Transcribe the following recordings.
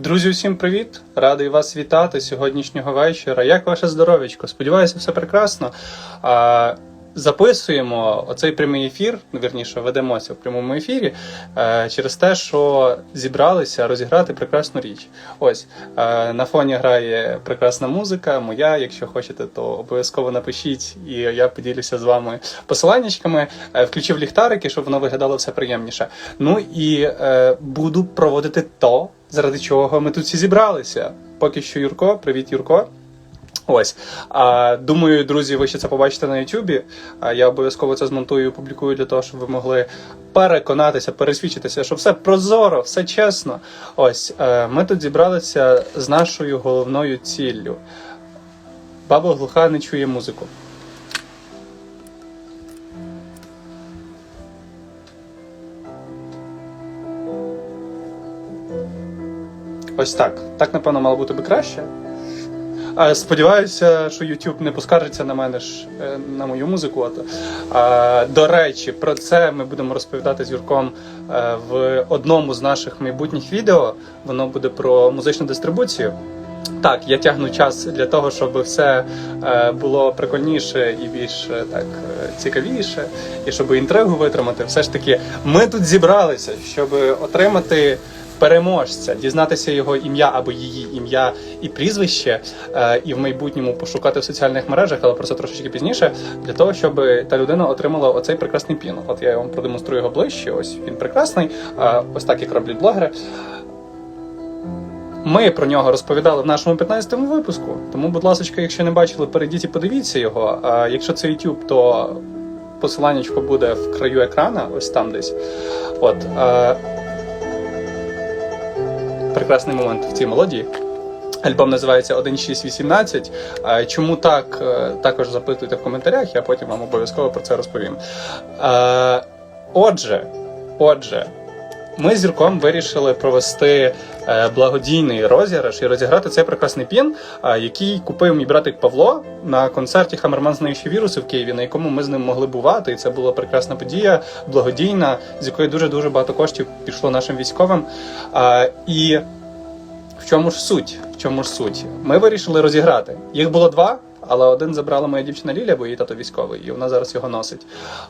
Друзі, усім привіт! Радий вас вітати сьогоднішнього вечора. Як ваше здоров'ячко? Сподіваюся, все прекрасно. Записуємо оцей прямий ефір, ну, вірніше, ведемося в прямому ефірі е, через те, що зібралися розіграти прекрасну річ. Ось е, на фоні грає прекрасна музика. Моя. Якщо хочете, то обов'язково напишіть, і я поділюся з вами посиланнячками. Е, включив ліхтарики, щоб воно виглядало все приємніше. Ну і буду проводити то, заради чого ми тут всі зібралися. Поки що, Юрко, привіт, Юрко. Ось. А, думаю, друзі, ви ще це побачите на Ютубі. Я обов'язково це змонтую і опублікую для того, щоб ви могли переконатися, пересвідчитися, що все прозоро, все чесно. Ось е, ми тут зібралися з нашою головною ціллю. Баба глуха не чує музику. Ось так. Так, напевно, мало бути би краще. А, Сподіваюся, що YouTube не поскаржиться на мене ж е, на мою музику. А, До речі, про це ми будемо розповідати з Юрком е, в одному з наших майбутніх відео. Воно буде про музичну дистрибуцію. Так, я тягну час для того, щоб все е, було прикольніше і більш так цікавіше, і щоб інтригу витримати. Все ж таки, ми тут зібралися, щоб отримати переможця, дізнатися його ім'я або її ім'я і прізвище, е, і в майбутньому пошукати в соціальних мережах, але про це трошечки пізніше, для того, щоб та людина отримала оцей прекрасний пін. От я вам продемонструю його ближче. Ось він прекрасний. Е, ось так як роблять блогери. Ми про нього розповідали в нашому 15-му випуску. Тому, будь ласка, якщо не бачили, перейдіть і подивіться його. А якщо це YouTube, то посиланнячко буде в краю екрана, ось там десь. От. Прекрасний момент в цій мелодії. Альбом називається 1618. Е, Чому так? е, Також запитуйте в коментарях, я потім вам обов'язково про це розповім. Е, Отже, отже, ми з Юрком вирішили провести благодійний розіграш і розіграти цей прекрасний пін, е, який купив мій братик Павло на концерті Хамерман знаючи віруси в Києві, на якому ми з ним могли бувати. І це була прекрасна подія, благодійна, з якої дуже дуже багато коштів пішло нашим військовим. Е, І в чому ж суть? Чому ж суть? Ми вирішили розіграти. Їх було два. Але один забрала моя дівчина Ліля, бо її тато військовий, і вона зараз його носить.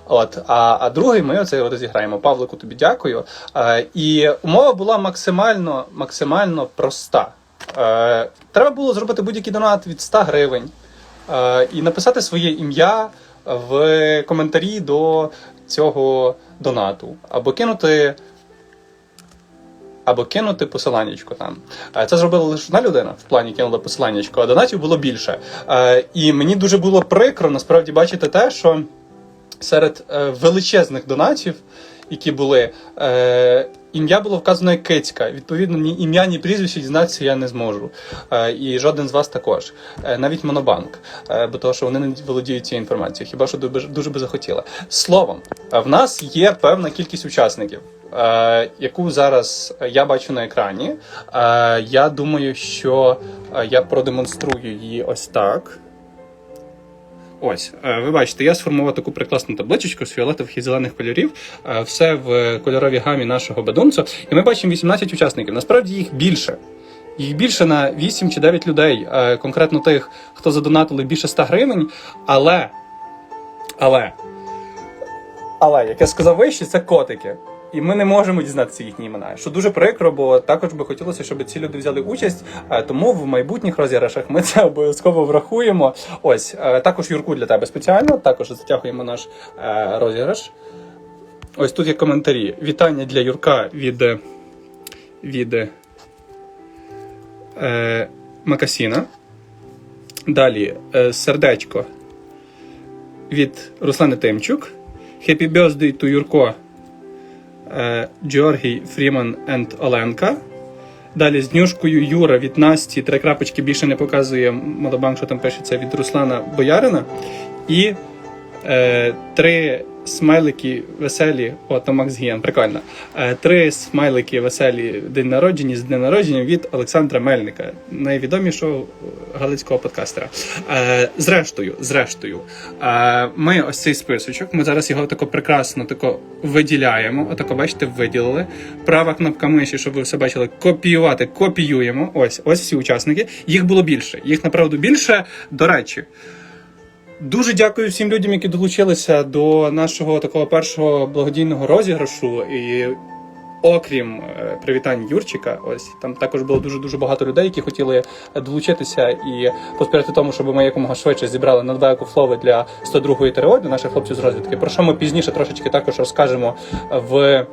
От, а, а другий ми оцей розіграємо. Павлику, тобі дякую. Е, і умова була максимально, максимально проста. Е, треба було зробити будь-який донат від 100 гривень е, і написати своє ім'я в коментарі до цього донату, або кинути або кинути посиланнячко там. Е, Це зробила лише одна людина в плані кинула посиланнячко, а донатів було більше. Е, І мені дуже було прикро насправді бачити те, що серед е, величезних донатів, які були, ім'я було вказано як кицька. Відповідно, ні ім'я, ні прізвище дізнатися я не зможу. Е, І жоден з вас також. Е, Навіть Монобанк, Е, бо того, що вони не володіють цією інформацією. Хіба що дуже- би захотіла. Словом, в нас є певна кількість учасників. Яку зараз я бачу на екрані. Я думаю, що я продемонструю її ось так. Ось, е, ви бачите, я сформував таку прекрасну табличечку з фіолетових і зелених кольорів. е, Все в кольоровій гамі нашого бедунцю. І ми бачимо 18 учасників. Насправді їх більше. Їх більше на 8 чи 9 людей, е, конкретно тих, хто задонатили більше 100 гривень. Але, але, але, як я сказав вище, це котики. І ми не можемо дізнатися їхні імена. Що дуже прикро, бо також би хотілося, щоб ці люди взяли участь. е, Тому в майбутніх розіграшах ми це обов'язково врахуємо. Ось е, також Юрку для тебе спеціально. Також затягуємо наш е, розіграш. Ось тут є коментарі. Вітання для Юрка від, від е, Макасіна. Далі е, сердечко від Руслани Тимчук. Happy birthday to Юрко е, Георгій Фріман енд Оленка. Далі з днюшкою Юра від Насті, три крапочки більше не показує Модобанк, що там пишеться від Руслана Боярина. І Е, три смайлики веселі. О, то Макс Гіян, прикольно. Е, три смайлики веселі день народження з днем народження від Олександра Мельника, найвідомішого галицького подкастера. Е, зрештою, зрештою, е, ми ось цей списочок. Ми зараз його тако прекрасно тако виділяємо. Отако, бачите, виділили. Права кнопка миші, щоб ви все бачили, копіювати, копіюємо. Ось, ось всі учасники. Їх було більше. Їх направду більше. До речі. Дуже дякую всім людям, які долучилися до нашого такого першого благодійного розіграшу. І окрім е, привітань Юрчика, ось там також було дуже дуже багато людей, які хотіли долучитися і посприяти тому, щоб ми якомога швидше зібрали на два екофлови для 102-ї ТРО наших хлопців з розвідки. Про що ми пізніше трошечки також розкажемо в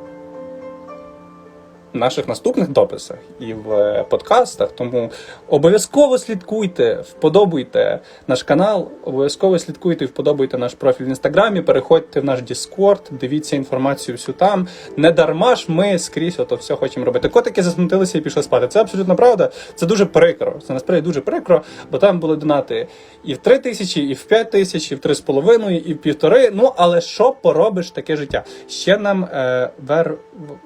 наших наступних дописах і в подкастах. Тому обов'язково слідкуйте, вподобуйте наш канал, обов'язково слідкуйте і вподобуйте наш профіль в інстаграмі, переходьте в наш Діскорд, дивіться інформацію всю там. Не дарма ж ми скрізь ото все хочемо робити. Котики засмутилися і пішли спати. Це абсолютно правда. Це дуже прикро. Це насправді дуже прикро, бо там були донати і в 3 тисячі, і в 5 тисяч, і в 3,5, і в півтори. Ну але що поробиш таке життя? Ще нам е, вер,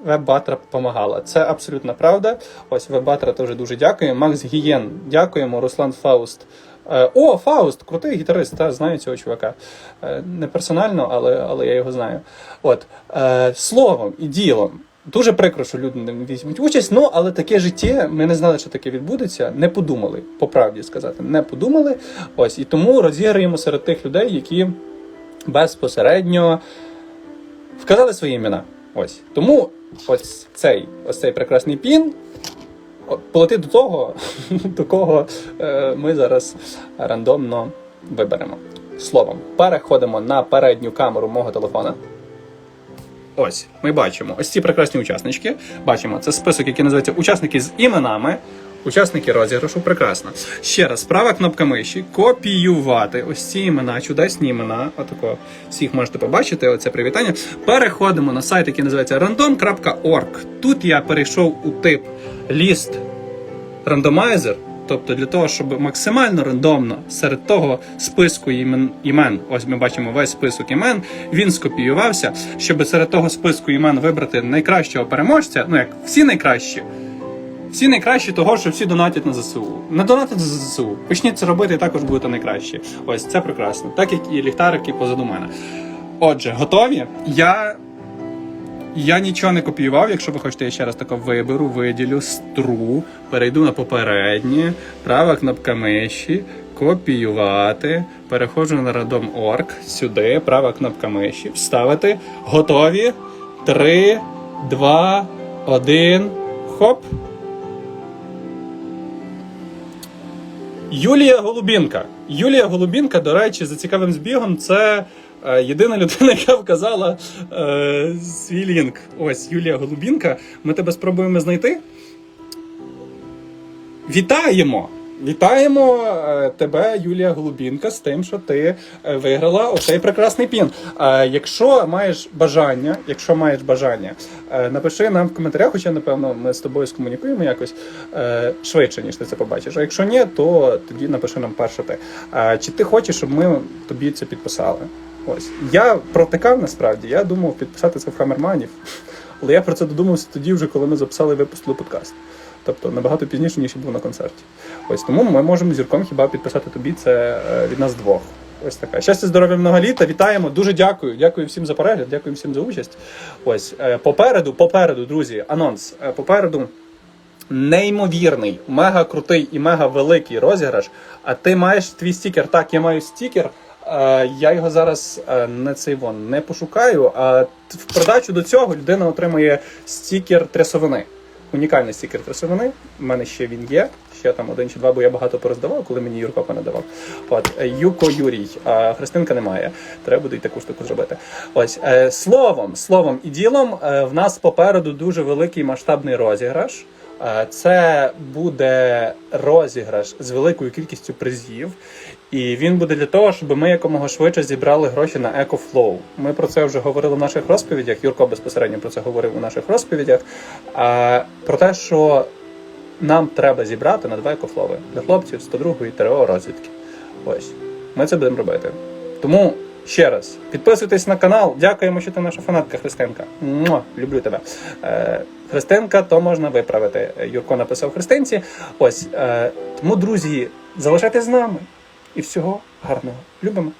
веб-батра допомагала. Це абсолютно правда. Ось веб-батра теж дуже дякую. Макс Гієн, дякуємо. Руслан Фауст. Е, О, Фауст, крутий гітарист, та знаю цього чувака. Е, Не персонально, але, але я його знаю. От е, словом і ділом. Дуже прикро, що люди не візьмуть участь. Ну але таке життя. Ми не знали, що таке відбудеться. Не подумали, по правді сказати, не подумали. Ось і тому розіграємо серед тих людей, які безпосередньо вказали свої імена. Ось тому ось цей ось цей прекрасний пін. плати до того, до кого е, ми зараз рандомно виберемо. Словом, переходимо на передню камеру мого телефона. Ось, ми бачимо ось ці прекрасні учаснички. Бачимо, це список, який називається учасники з іменами. Учасники розіграшу, прекрасно. Ще раз, права кнопка миші, копіювати ось ці імена, чудесні імена. Отако всіх можете побачити. Оце привітання. Переходимо на сайт, який називається random.org. Тут я перейшов у тип ліст рандомайзер. Тобто для того, щоб максимально рандомно серед того списку імен, імен, ось ми бачимо весь список імен, він скопіювався, щоб серед того списку імен вибрати найкращого переможця, ну як всі найкращі, всі найкращі того, що всі донатять на ЗСУ. Не донатять на ЗСУ. Почніть це робити і також будете найкращі. Ось це прекрасно. Так як і ліхтарики позаду мене. Отже, готові? Я я нічого не копіював. Якщо ви хочете, я ще раз тако виберу, виділю стру, перейду на попереднє, права кнопка миші, копіювати, переходжу на Radom.org, сюди, права кнопка миші, вставити. Готові? Три, два, один. Хоп. Юлія Голубінка. Юлія Голубінка, до речі, за цікавим збігом, це е, єдина людина, яка вказала е, свій лінк. Ось Юлія Голубінка. Ми тебе спробуємо знайти. Вітаємо! Вітаємо е, тебе, Юлія Голубінка, з тим, що ти е, виграла оцей прекрасний пін. Е, якщо маєш бажання, якщо маєш бажання, напиши нам в коментарях, хоча напевно ми з тобою скомунікуємо якось швидше, ніж ти це побачиш. А якщо ні, то тоді напиши нам перше ти. Е, чи ти хочеш, щоб ми тобі це підписали? Ось я протикав насправді. Я думав підписати це в Хамерманів, але я про це додумався тоді, вже коли ми записали і випустили подкаст. Тобто набагато пізніше, ніж був на концерті. Ось тому ми можемо зірком хіба підписати тобі це е, від нас двох. Ось така. Щастя, здоров'я, много літа. Вітаємо. Дуже дякую. Дякую всім за перегляд, дякую всім за участь. Ось е, попереду, попереду, друзі, анонс. Е, Попереду неймовірний, мега крутий і мега великий розіграш. А ти маєш твій стікер. Так, я маю стікер. Я його зараз не цей вон не пошукаю. А в придачу до цього людина отримує стікер трясовини. Унікальний стікер трясовини. У мене ще він є. Ще там один чи два, бо я багато пороздавав, коли мені Юрко понадавав. От е, Юко Юрій, а Христинка немає. Треба буде й таку штуку зробити. Ось е, словом, словом і ділом, е, в нас попереду дуже великий масштабний розіграш. Е, Це буде розіграш з великою кількістю призів, і він буде для того, щоб ми якомога швидше зібрали гроші на EcoFlow. Ми про це вже говорили в наших розповідях. Юрко безпосередньо про це говорив у наших розповідях. Про те, що нам треба зібрати на два екофлови для хлопців 102-ї ТРО розвідки. Ось ми це будемо робити. Тому ще раз, підписуйтесь на канал. Дякуємо, що ти наша фанатка Христинка. Муа, люблю тебе. Е, Христинка, то можна виправити. Юрко написав Христинці. Ось е, тому, друзі, залишайтесь з нами. І всього гарного. Любимо.